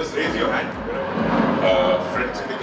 Just raise your hand. Uh, friends in the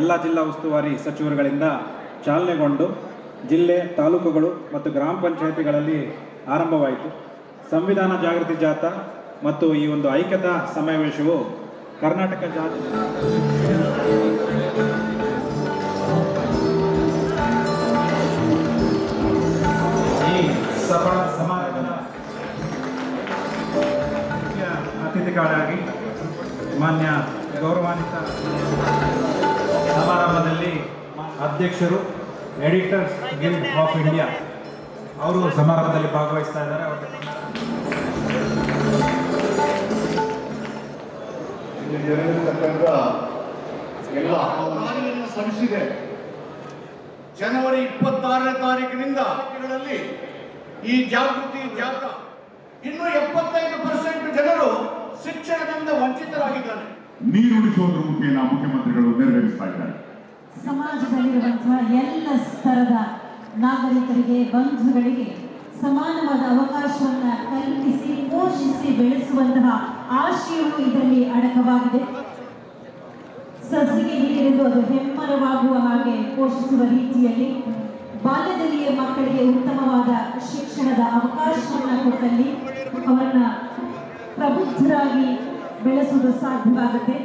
ಎಲ್ಲ ಜಿಲ್ಲಾ ಉಸ್ತುವಾರಿ ಸಚಿವರುಗಳಿಂದ ಚಾಲನೆಗೊಂಡು ಜಿಲ್ಲೆ, ತಾಲೂಕುಗಳು ಮತ್ತು ಗ್ರಾಮ ಪಂಚಾಯತಿಗಳಲ್ಲಿ ಆರಂಭವಾಯಿತು. ಸಂವಿಧಾನ ಜಾಗೃತಿ ಜಾಥಾ ಮತ್ತು ಈ ಒಂದು ಐಕ್ಯತಾ ಸಮಾವೇಶವು ಕರ್ನಾಟಕ ಜಾತಿ ಸಮಾರಂಭದ ಮುಖ್ಯ ಅತಿಥಿಗಳಾಗಿ ಮಾನ್ಯ ಗೌರವಾನ್ವಿತ ಸಮಾರಂಭದಲ್ಲಿ ಅಧ್ಯಕ್ಷರು, ಎಡಿಟರ್ಸ್ ಗಿಲ್ಡ್ ಆಫ್ ಇಂಡಿಯಾ ಅವರು ಸಮಾರಂಭದಲ್ಲಿ ಭಾಗವಹಿಸ್ತಾ ಇದ್ದಾರೆ. ಎಲ್ಲ ಸಲ್ಲಿಸಿದೆ. ಜನವರಿ ಇಪ್ಪತ್ತಾರನೇ ತಾರೀಕಿನಿಂದ ಈ ಜಾಗೃತಿ ಜಾಥಾ ಇನ್ನೂ ಎಪ್ಪತ್ತೈದು ಪರ್ಸೆಂಟ್ ಜನರು ಶಿಕ್ಷಣದಿಂದ ವಂಚಿತರಾಗಿದ್ದಾರೆ. ನೀರುಳಿಸುವುದರ ಮುಖೇನ ಮುಖ್ಯಮಂತ್ರಿಗಳು ನೆರವೇರಿಸ್ತಾ ಇದ್ದಾರೆ. ಸಮಾಜದಲ್ಲಿರುವಂತಹ ಎಲ್ಲ ಸ್ತರದ ನಾಗರಿಕರಿಗೆ, ಬಂಧುಗಳಿಗೆ ಸಮಾನವಾದ ಅವಕಾಶವನ್ನ ಕಲ್ಪಿಸಿ, ಪೋಷಿಸಿ ಬೆಳೆಸುವಂತಹ ಆಶಯವು ಇದರಲ್ಲಿ ಅಡಕವಾಗಿದೆ. ಸಸಿಗೆ ನೀರೆಂದು ಅದು ಹೆಮ್ಮರವಾಗುವ ಹಾಗೆ ಪೋಷಿಸುವ ರೀತಿಯಲ್ಲಿ ಬಾಲ್ಯದಲ್ಲಿಯೇ ಮಕ್ಕಳಿಗೆ ಉತ್ತಮವಾದ ಶಿಕ್ಷಣದ ಅವಕಾಶವನ್ನು ಕೊಟ್ಟಲ್ಲಿ ಅವರನ್ನ ಪ್ರಬುದ್ಧರಾಗಿ ಬೆಳೆಸುವುದು ಸಾಧ್ಯವಾಗುತ್ತೆ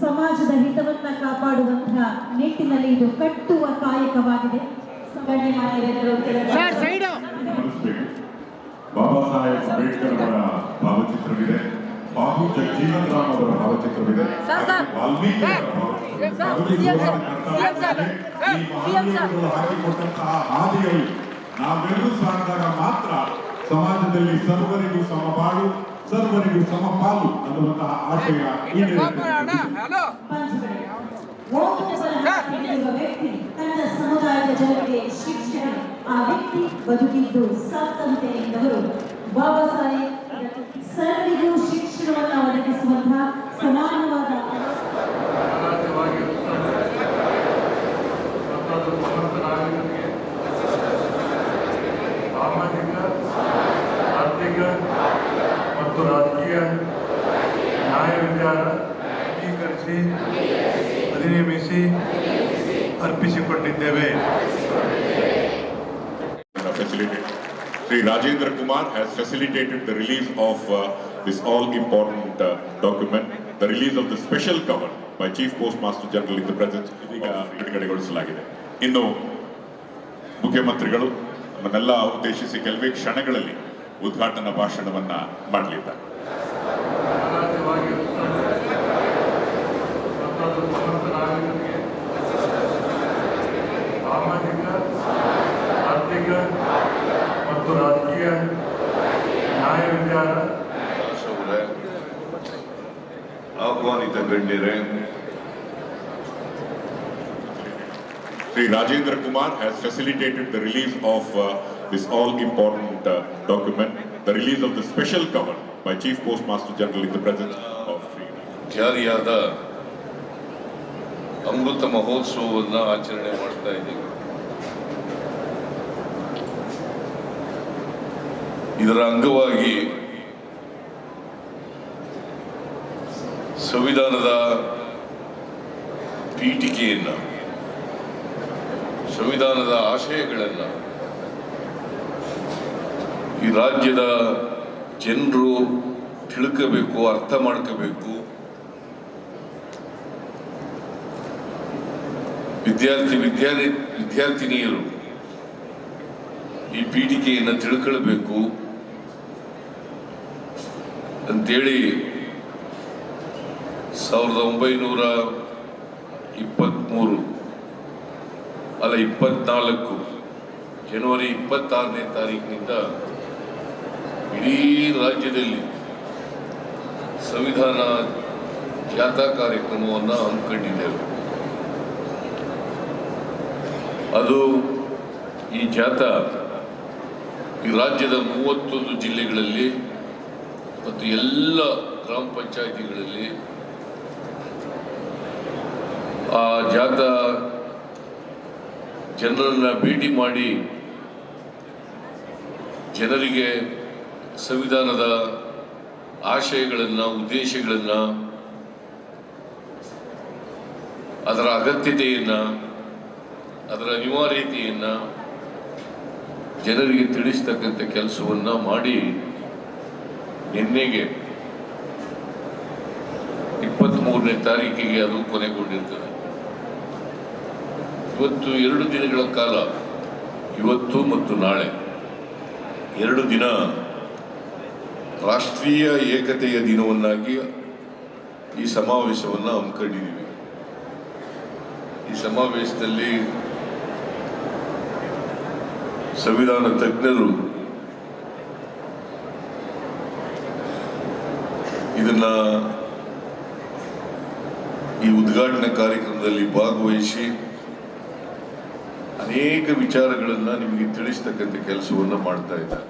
ಸಮಾಜದ ಹಿತವನ್ನ ಕಾಪಾಡುವಂತಹ ನಿಟ್ಟಿನಲ್ಲಿ ಇದು ಕಟ್ಟುವ ಕಾಯಕವಾಗಿದೆ. ಬಾಬಾ ಸಾಹೇಬ್ ಅಂಬೇಡ್ಕರ್ ಅವರ ಭಾವಚಿತ್ರವಿದೆ. ಬಾಬು ಜಗಜೀವನ್ ರಾಮ್ ಅವರ ಭಾವಚಿತ್ರವಿದೆ. ವಾಲ್ಮೀಕಿ ಹಾಕಿಕೊಟ್ಟಂತಹ ಹಾದಿಯಲ್ಲಿ ನಾವೆಲ್ಲರೂ ಸಾಗಿದಾಗ ಮಾತ್ರ ಸಮಾಜದಲ್ಲಿ ಸರ್ವರಿಗೂ ಸಮಬಾಳು. ಸರ್ವರಿಗೂ ಸಮಪಾಲು ಅನ್ನುವಂತಹ ಆಶಯ ವ್ಯಕ್ತಿ ತನ್ನ ಸಮುದಾಯದ ಜನರಿಗೆ ಶಿಕ್ಷಣ ಆ ವ್ಯಕ್ತಿ ಬದುಕಿದ್ದು ಸಾಕಂತೆ ಎಂದವರು. ಬಾಬಾ ಸಾಹೇಬ್ ಸರ್ವರಿಗೂ ಶಿಕ್ಷಣವನ್ನು ಒದಗಿಸುವಂತಹ ಅರ್ಪಿಸಿಕೊಂಡಿದ್ದೇವೆ facilitated. Sri Rajendra Kumar has facilitated the release of uh, this all-important uh, document, the release of the special cover by Chief Postmaster General in the presence ಇದೀಗ ಬಿಡುಗಡೆಗೊಳಿಸಲಾಗಿದೆ ಇನ್ನು ಮುಖ್ಯಮಂತ್ರಿಗಳು ನಮ್ಮನ್ನೆಲ್ಲ ಉದ್ದೇಶಿಸಿ ಕೆಲವೇ ಕ್ಷಣಗಳಲ್ಲಿ ಉದ್ಘಾಟನಾ ಭಾಷಣವನ್ನ ಮಾಡಲಿದ್ದಾರೆ ಆರ್ಥಿಕ ಮತ್ತು ರಾಜಕೀಯ ನ್ಯಾಯ ವಿಚಾರ ಸೌರೇ ಆಹ್ವಾನಿತ ಗಣ್ಯರೇ Sri Rajendra Kumar has facilitated the release of uh, this all-important uh, document, the release of the special cover by Chief Postmaster General in the presence of Sri. ಜಾರಿಯಾದ ಅಮೃತ ಮಹೋತ್ಸವವನ್ನು ಆಚರಣೆ ಮಾಡ್ತಾ ಇದ್ದೀವಿ ಇದರ ಅಂಗವಾಗಿ ಸಂವಿಧಾನದ ಪೀಠಿಕೆಯನ್ನು, ಸಂವಿಧಾನದ ಆಶಯಗಳನ್ನು ಈ ರಾಜ್ಯದ ಜನರು ತಿಳ್ಕೋಬೇಕು, ಅರ್ಥ ಮಾಡ್ಕೋಬೇಕು. ವಿದ್ಯಾರ್ಥಿ ವಿದ್ಯಾರ್ಥಿ, ವಿದ್ಯಾರ್ಥಿನಿಯರು ಈ ಪೀಠಿಕೆಯನ್ನು ತಿಳ್ಕೊಳ್ಬೇಕು. ಅಂತೇಳಿ ಸಾವಿರದ ಒಂಬೈನೂರ ಇಪ್ಪತ್ತ್ಮೂರು ಅಲ್ಲ, ಇಪ್ಪತ್ನಾಲ್ಕು, ಜನವರಿ ಇಪ್ಪತ್ತಾರನೇ ತಾರೀಕಿನಿಂದ ಇಡೀ ರಾಜ್ಯದಲ್ಲಿ ಸಂವಿಧಾನ ಜಾಥಾ ಕಾರ್ಯಕ್ರಮವನ್ನು ಹಮ್ಮಿಕೊಂಡಿದ್ದೇವೆ. ಅದು ಈ ಜಾಥಾ ಈ ರಾಜ್ಯದ ಮೂವತ್ತೊಂದು ಜಿಲ್ಲೆಗಳಲ್ಲಿ ಮತ್ತು ಎಲ್ಲ ಗ್ರಾಮ ಪಂಚಾಯಿತಿಗಳಲ್ಲಿ ಆ ಜಾಥಾ ಜನರನ್ನ ಭೇಟಿ ಮಾಡಿ ಜನರಿಗೆ ಸಂವಿಧಾನದ ಆಶಯಗಳನ್ನು, ಉದ್ದೇಶಗಳನ್ನು, ಅದರ ಅಗತ್ಯತೆಯನ್ನು, ಅದರ ಅನಿವಾರ್ಯತೆಯನ್ನು ಜನರಿಗೆ ತಿಳಿಸ್ತಕ್ಕಂಥ ಕೆಲಸವನ್ನು ಮಾಡಿ ನಿನ್ನೆಗೆ ಇಪ್ಪತ್ತ್ಮೂರನೇ ತಾರೀಕಿಗೆ ಅದು ಕೊನೆಗೊಂಡಿರ್ತದೆ. ಇವತ್ತು ಎರಡು ದಿನಗಳ ಕಾಲ, ಇವತ್ತು ಮತ್ತು ನಾಳೆ, ಎರಡು ದಿನ ರಾಷ್ಟ್ರೀಯ ಏಕತೆಯ ದಿನವನ್ನಾಗಿ ಈ ಸಮಾವೇಶವನ್ನು ಹಮ್ಮಿಕೊಂಡಿದ್ದೀವಿ. ಈ ಸಮಾವೇಶದಲ್ಲಿ ಸಂವಿಧಾನ ತಜ್ಞರು ಇದನ್ನ ಈ ಉದ್ಘಾಟನಾ ಕಾರ್ಯಕ್ರಮದಲ್ಲಿ ಭಾಗವಹಿಸಿ ಅನೇಕ ವಿಚಾರಗಳನ್ನು ನಿಮಗೆ ತಿಳಿಸ್ತಕ್ಕಂಥ ಕೆಲಸವನ್ನು ಮಾಡ್ತಾ ಇದ್ದಾರೆ.